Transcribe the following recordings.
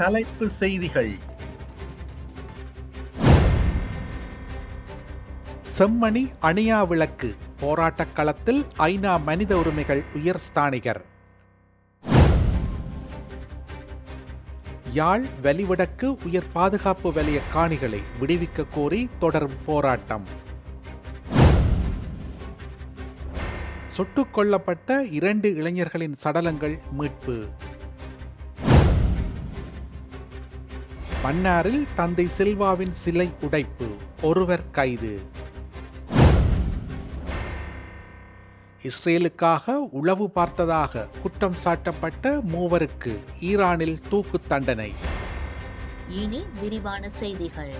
தலைப்பு செய்திகள். செம்மணி அணியா விளக்கு. போராட்டக் களத்தில் ஐநா மனித உரிமைகள் உயர் ஸ்தானிகர். யாழ் வலிவடக்கு உயர் பாதுகாப்பு வலய காணிகளை விடுவிக்க கோரி தொடரும் போராட்டம். சுட்டுக் கொல்லப்பட்ட இரண்டு இளைஞர்களின் சடலங்கள் மீட்பு. மன்னாரில் தந்தை சில்வாவின் சிலை உடைப்பு ஒருவர் கைது. இஸ்ரேலுக்காக உளவு பார்த்ததாக குற்றம் சாட்டப்பட்ட மூவருக்கு ஈரானில் தூக்கு தண்டனை. இனி விரிவான செய்திகள்.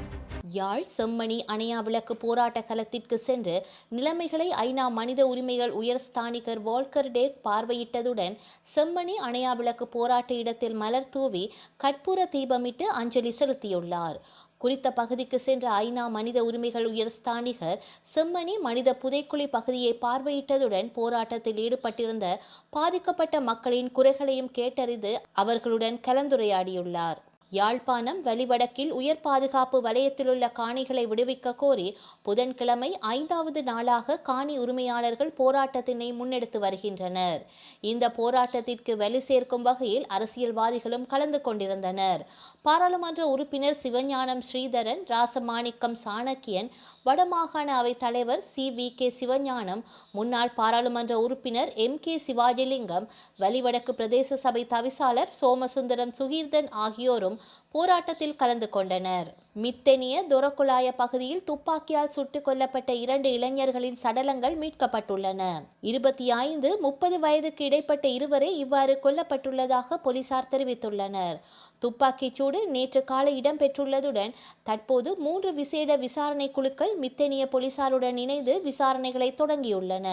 யாழ் செம்மணி அணையா விளக்கு போராட்ட களத்திற்கு சென்று நிலைமைகளை ஐநா மனித உரிமைகள் உயர் ஸ்தானிகர் வால்கர் டேக் பார்வையிட்டதுடன் செம்மணி அணையா விளக்கு போராட்ட இடத்தில் மலர் தூவி கற்பூர தீபமிட்டு அஞ்சலி செலுத்தியுள்ளார். குறித்த பகுதிக்கு சென்ற ஐநா மனித உரிமைகள் உயர் ஸ்தானிகர் செம்மணி மனித புதைக்குழி பகுதியை பார்வையிட்டதுடன் போராட்டத்தில் ஈடுபட்டிருந்த பாதிக்கப்பட்ட மக்களின் குறைகளையும் கேட்டறிந்து அவர்களுடன் கலந்துரையாடியுள்ளார். யாழ்ப்பாணம் வலிவடக்கில் உயர் பாதுகாப்பு வலயத்திலுள்ள காணிகளை விடுவிக்க கோரி புதன்கிழமை ஐந்தாவது நாளாக காணி உரிமையாளர்கள் போராட்டத்தினை முன்னெடுத்து வருகின்றனர். இந்த போராட்டத்திற்கு வலு சேர்க்கும் வகையில் அரசியல்வாதிகளும் கலந்து கொண்டிருந்தனர். பாராளுமன்ற உறுப்பினர் சிவஞானம் ஸ்ரீதரன் ராசமாணிக்கம் சாணக்கியன் வடமாகாண அவைத் தலைவர் சி. வி. கே. சிவஞானம் முன்னாள் பாராளுமன்ற உறுப்பினர் எம். கே. சிவாஜிலிங்கம் வலிவடக்கு பிரதேச சபை தவிசாளர் சோமசுந்தரம் சுகீர்தன் ஆகியோரும் போராட்டத்தில் கலந்து கொண்டனர். மித்தெனிய துரக்குழாய பகுதியில் துப்பாக்கியால் சுட்டுக் கொல்லப்பட்ட இரண்டு இளைஞர்களின் சடலங்கள் மீட்கப்பட்டுள்ளன. இருபத்தி ஐந்து முப்பது வயதுக்கு இடைப்பட்ட இருவரே இவ்வாறு கொல்லப்பட்டுள்ளதாக போலீசார் தெரிவித்துள்ளனர். துப்பாக்கிச் சூடு நேற்று காலை இடம்பெற்றுள்ளதுடன் தற்போது மூன்று விசேட விசாரணை குழுக்கள் மித்தேனிய போலீசாருடன் இணைந்து விசாரணைகளை தொடங்கியுள்ளன.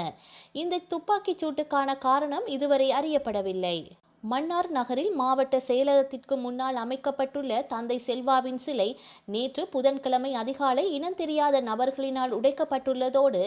இந்த துப்பாக்கிச் சூட்டுக்கான காரணம் இதுவரை அறியப்படவில்லை. மன்னார் நகரில் மாவட்ட செயலகத்திற்கு முன்னால் அமைக்கப்பட்டுள்ள தந்தை செல்வாவின் சிலை நேற்று புதன்கிழமை அதிகாலை இனம் தெரியாத நபர்களினால் உடைக்கப்பட்டுள்ளதோடு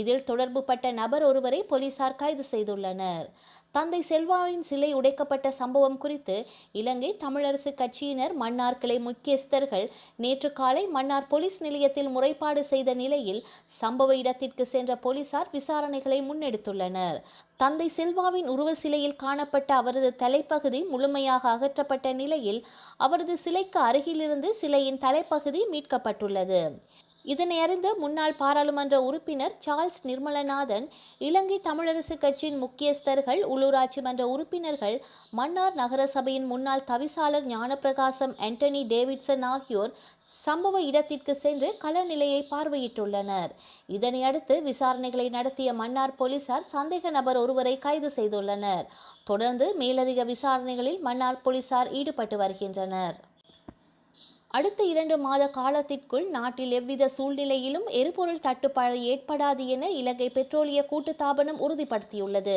இதில் தொடர்புபட்ட நபர் ஒருவரை போலீசார் கைது செய்துள்ளனர். தந்தை செல்வாவின் சிலை உடைக்கப்பட்ட சம்பவம் குறித்து இலங்கை தமிழரசு கட்சியினர் மன்னார் கிளை முக்கியஸ்தர்கள் நேற்று காலை மன்னார் போலீஸ் நிலையத்தில் முறைப்பாடு செய்த நிலையில் சம்பவ இடத்திற்கு சென்ற போலீசார் விசாரணைகளை முன்னெடுத்துள்ளனர். தந்தை செல்வாவின் உருவ சிலையில் காணப்பட்ட அவரது தலைப்பகுதி முழுமையாக அகற்றப்பட்ட நிலையில் அவரது சிலைக்கு அருகிலிருந்து சிலையின் தலைப்பகுதி மீட்கப்பட்டுள்ளது. இதனையறிந்து முன்னாள் பாராளுமன்ற உறுப்பினர் சார்ல்ஸ் நிர்மலநாதன் இலங்கை தமிழரசு கட்சியின் முக்கியஸ்தர்கள் உள்ளூராட்சி மன்ற உறுப்பினர்கள் மன்னார் நகரசபையின் முன்னாள் தவிசாளர் ஞானப்பிரகாசம் ஆண்டனி டேவிட்சன் ஆகியோர் சம்பவ இடத்திற்கு சென்று களநிலையை பார்வையிட்டுள்ளனர். இதனையடுத்து விசாரணைகளை நடத்திய மன்னார் போலீசார் சந்தேக நபர் ஒருவரை கைது செய்துள்ளனர். தொடர்ந்து மேலதிக விசாரணைகளில் மன்னார் போலீசார் ஈடுபட்டு வருகின்றனர். அடுத்த இரண்டு மாத காலத்திற்குள் நாட்டில் எவ்வித சூழ்நிலையிலும் எரிபொருள் தட்டுப்பாடு ஏற்படாது என இலங்கை பெட்ரோலிய கூட்டுத்தாபனம் உறுதிப்படுத்தியுள்ளது.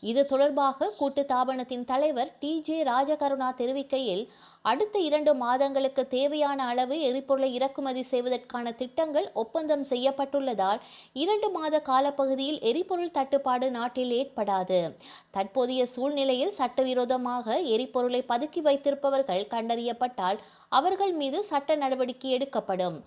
இது தொடர்பாக கூட்டுத்தாபனத்தின் தலைவர் டி ஜே ராஜகருணா தெரிவிக்கையில் அடுத்த இரண்டு மாதங்களுக்கு தேவையான அளவு எரிபொருளை இறக்குமதி செய்வதற்கான திட்டங்கள் ஒப்பந்தம் செய்யப்பட்டுள்ளதால் இரண்டு மாத காலப்பகுதியில் எரிபொருள் தட்டுப்பாடு நாட்டில் ஏற்படாது. தற்போதைய சூழ்நிலையில் சட்டவிரோதமாக எரிபொருளை பதுக்கி வைத்திருப்பவர்கள் கண்டறியப்பட்டால் அவர்கள் மீது சட்ட நடவடிக்கை எடுக்கப்படும்.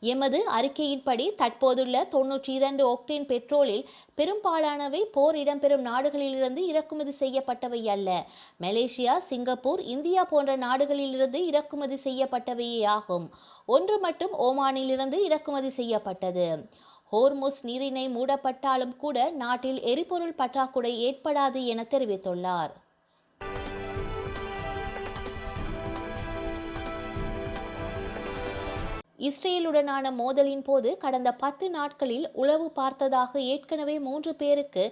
எமது அறிக்கையின்படி தற்போதுள்ள தொன்னூற்றி இரண்டு ஒக்டேன் பெட்ரோலில் பெரும்பாலானவை போர் இடம்பெறும் நாடுகளிலிருந்து இறக்குமதி செய்யப்பட்டவை அல்ல. மலேசியா சிங்கப்பூர் இந்தியா போன்ற நாடுகளிலிருந்து இறக்குமதி செய்யப்பட்டவையே ஆகும். ஒன்று மட்டும் ஓமானிலிருந்து இறக்குமதி செய்யப்பட்டது. ஹோர்முஸ் நீரினை மூடப்பட்டாலும் கூட நாட்டில் எரிபொருள் பற்றாக்குறை ஏற்படாது என தெரிவித்துள்ளார். இஸ்ரேலுடனான மோதலின் போது கடந்த பத்து நாட்களில் உளவு பார்த்ததாக ஏற்கனவே மூன்று பேருக்கு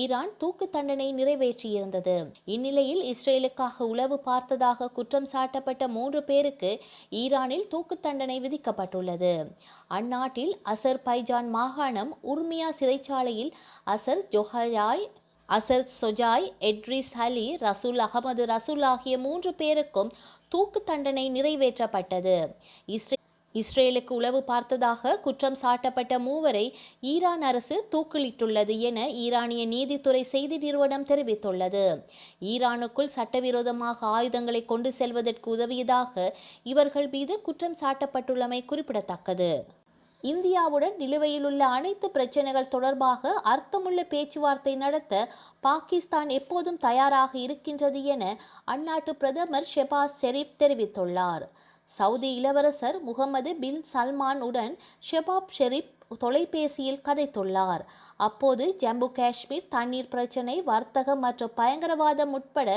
ஈரான் தூக்கு தண்டனை நிறைவேற்றியிருந்தது. இந்நிலையில் இஸ்ரேலுக்காக உளவு பார்த்ததாக குற்றம் சாட்டப்பட்ட மூன்று பேருக்கு ஈரானில் தூக்கு தண்டனை விதிக்கப்பட்டுள்ளது. அந்நாட்டில் அசர் பைஜான் மாகாணம் உர்மியா சிறைச்சாலையில் அசர் ஜொஹயாய் அசர் சொஜாய் எட்ரிஸ் அலி ரசூல் அகமது ரசூல் ஆகிய மூன்று பேருக்கும் தூக்கு தண்டனை நிறைவேற்றப்பட்டது. இஸ்ரே இஸ்ரேலுக்கு உளவு பார்த்ததாக குற்றம் சாட்டப்பட்ட மூவரை ஈரான் அரசு தூக்கிலிட்டுள்ளது என ஈரானிய நீதித்துறை செய்தி நிறுவனம் தெரிவித்துள்ளது. ஈரானுக்குள் சட்டவிரோதமாக ஆயுதங்களை கொண்டு செல்வதற்கு உதவியதாக இவர்கள் மீது குற்றம் சாட்டப்பட்டுள்ளமை குறிப்பிடத்தக்கது. இந்தியாவுடன் நிலுவையில் உள்ள அனைத்து பிரச்சனைகள் தொடர்பாக அர்த்தமுள்ள பேச்சுவார்த்தை நடத்த பாகிஸ்தான் எப்போதும் தயாராக இருக்கின்றது என அந்நாட்டு பிரதமர் ஷெபாஸ் ஷெரீப் தெரிவித்துள்ளார். சவுதி இளவரசர் முகமது பின் சல்மான் உடன் ஷெபாப் ஷெரீப் தொலைபேசியில் கதைத்துள்ளார். அப்போது ஜம்மு காஷ்மீர் தண்ணீர் பிரச்சினை வர்த்தகம் மற்றும் பயங்கரவாதம் உட்பட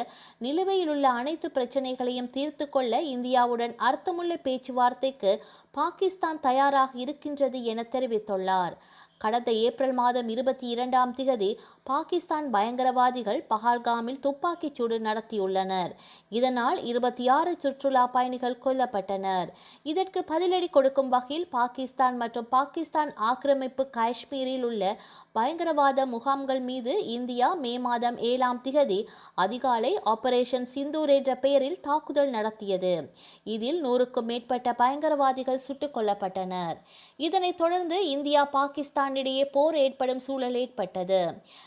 நிலுவையில் உள்ள அனைத்து பிரச்சனைகளையும் தீர்த்து கொள்ள இந்தியாவுடன் அர்த்தமுள்ள பேச்சுவார்த்தைக்கு பாகிஸ்தான் தயாராக இருக்கின்றது என தெரிவித்துள்ளார். கடந்த ஏப்ரல் மாதம் இருபத்தி இரண்டாம் திகதி பாகிஸ்தான் பயங்கரவாதிகள் பஹால்காமில் துப்பாக்கிச் சூடு நடத்தியுள்ளனர். இதனால் இருபத்தி ஆறு சுற்றுலா பயணிகள் கொல்லப்பட்டனர். இதற்கு பதிலடி கொடுக்கும் வகையில் பாகிஸ்தான் மற்றும் பாகிஸ்தான் ஆக்கிரமிப்பு காஷ்மீரில் உள்ள பயங்கரவாத முகாம்கள் மீது இந்தியா மே மாதம் ஏழாம் திகதி அதிகாலை ஆபரேஷன் சிந்தூர் என்ற பெயரில் தாக்குதல் நடத்தியது. இதில் நூறுக்கும் மேற்பட்ட பயங்கரவாதிகள் சுட்டுக் கொல்லப்பட்டனர். இதனைத் தொடர்ந்து இந்தியா பாகிஸ்தான் பாகிஸ்தானிடையே போர் ஏற்படும் சூழல் ஏற்பட்டது.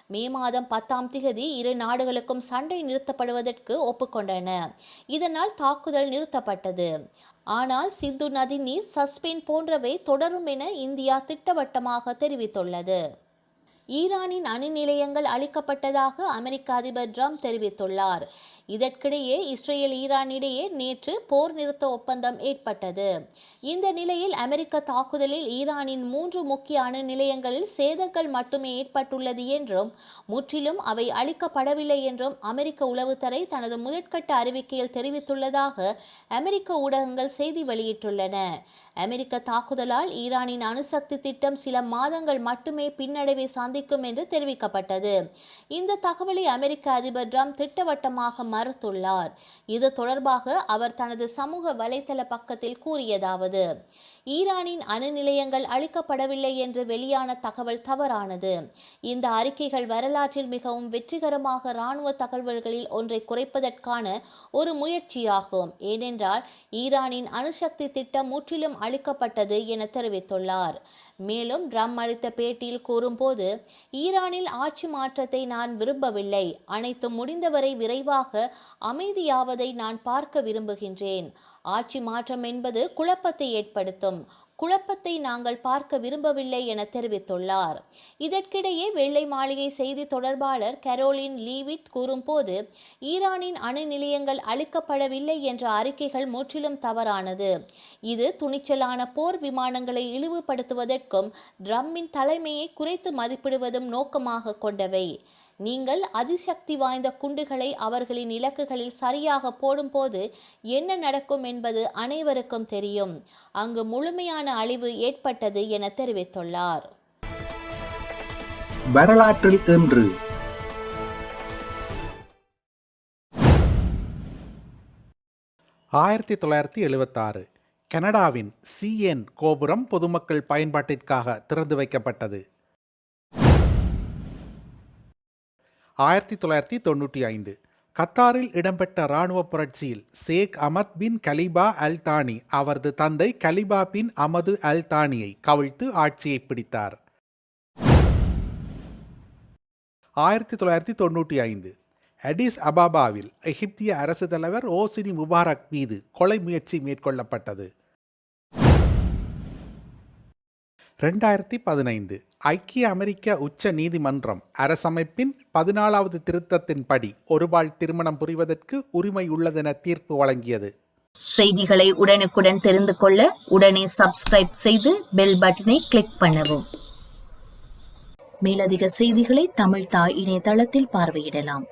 மே மாதம் பத்தாம் திகதி இரு நாடுகளுக்கும் சண்டை நிறுத்தப்படுவதற்கு ஒப்புக்கொண்டன. இதனால் தாக்குதல் நிறுத்தப்பட்டது. ஆனால் சிந்து நதி நீர் சஸ்பெயின் போன்றவை தொடரும் என இந்தியா திட்டவட்டமாக தெரிவித்துள்ளது. ஈரானின் அணு நிலையங்கள் அளிக்கப்பட்டதாக அமெரிக்க அதிபர் ட்ரம்ப் தெரிவித்துள்ளார். இதற்கிடையே இஸ்ரேல் ஈரானிடையே நேற்று போர் நிறுத்த ஒப்பந்தம் ஏற்பட்டது. இந்த நிலையில் அமெரிக்க தாக்குதலில் ஈரானின் மூன்று முக்கிய அணு நிலையங்களில் சேதங்கள் மட்டுமே ஏற்பட்டுள்ளது என்றும் முற்றிலும் அவை அளிக்கப்படவில்லை என்றும் அமெரிக்க உளவுத்துறை தனது முதற்கட்ட அறிவிக்கையில் தெரிவித்துள்ளதாக அமெரிக்க ஊடகங்கள் செய்தி வெளியிட்டுள்ளன. அமெரிக்க தாக்குதலால் ஈரானின் அணுசக்தி திட்டம் சில மாதங்கள் மட்டுமே பின்னடைவை சந்திக்கும் என்று தெரிவிக்கப்பட்டது. இந்த தகவலை அமெரிக்க அதிபர் ட்ரம்ப் திட்டவட்டமாக மறுத்துள்ளார். இது தொடர்பாக அவர் தனது சமூக வலைதள பக்கத்தில் கூறியதாவது ஈரானின் அணு நிலையங்கள் அளிக்கப்படவில்லை என்று வெளியான தகவல் தவறானது. இந்த அறிக்கைகள் வரலாற்றில் மிகவும் வெற்றிகரமாக இராணுவ தகவல்களில் ஒன்றை குறைப்பதற்கான ஒரு முயற்சியாகும். ஏனென்றால் ஈரானின் அணுசக்தி திட்டம் முற்றிலும் அளிக்கப்பட்டது என தெரிவித்துள்ளார். மேலும் ட்ரம் அளித்த பேட்டியில் கூறும்போது ஈரானில் ஆட்சி மாற்றத்தை நான் விரும்பவில்லை. அனைத்தும் முடிந்தவரை விரைவாக அமைதியாவதை நான் பார்க்க விரும்புகின்றேன். ஆட்சி மாற்றம் என்பது குழப்பத்தை ஏற்படுத்தும். குழப்பத்தை நாங்கள் பார்க்க விரும்பவில்லை என தெரிவித்துள்ளார். இதற்கிடையே வெள்ளை மாளிகை செய்தி தொடர்பாளர் கரோலின் லீவிட் கூறும்போது ஈரானின் அணு நிலையங்கள் அளிக்கப்படவில்லை என்ற அறிக்கைகள் முற்றிலும் தவறானது. இது துணிச்சலான போர் விமானங்களை இழிவுபடுத்துவதற்கும் ட்ரம்மின் தலைமையை குறைத்து மதிப்பிடுவதும் நோக்கமாக கொண்டவை. நீங்கள் அதிசக்தி வாய்ந்த குண்டுகளை அவர்களின் இலக்குகளில் சரியாக போடும்போது என்ன நடக்கும் என்பது அனைவருக்கும் தெரியும். அங்கு முழுமையான அழிவு ஏற்பட்டது என தெரிவித்துள்ளார். வரலாற்றில் இன்று. ஆயிரத்தி தொள்ளாயிரத்தி எழுபத்தாறு கனடாவின் சிஎன் கோபுரம் பொதுமக்கள் பயன்பாட்டிற்காக திறந்து வைக்கப்பட்டது. ஆயிரத்தி தொள்ளாயிரத்தி தொண்ணூற்றி ஐந்து. கத்தாரில் இடம்பெற்ற இராணுவ புரட்சியில் சேக் அமத் பின் கலிபா அல் தானி அவரது தந்தை கலிபா பின் அமது அல் தானியை கவிழ்த்து ஆட்சியை பிடித்தார். ஆயிரத்தி தொள்ளாயிரத்தி தொண்ணூற்றி ஐந்து. அடிஸ் அபாபாவில் எகிப்திய அரசு தலைவர் ஓசினி முபாரக் மீது கொலை முயற்சி மேற்கொள்ளப்பட்டது. ரெண்டாயிரத்தி பதினைந்து. ஐக்கிய அமெரிக்க உச்ச நீதிமன்றம் அரசமைப்பின் பதினாலாவது திருத்தத்தின்படி ஒருபால் திருமணம் புரிவதற்கு உரிமை உள்ளதென தீர்ப்பு வழங்கியது. செய்திகளை உடனுக்குடன் தெரிந்து கொள்ள உடனே சப்ஸ்கிரைப் செய்து பெல் பட்டனை கிளிக் பண்ணவும். மேலதிக செய்திகளை தமிழ் தாய் இணையதளத்தில் பார்வையிடலாம்.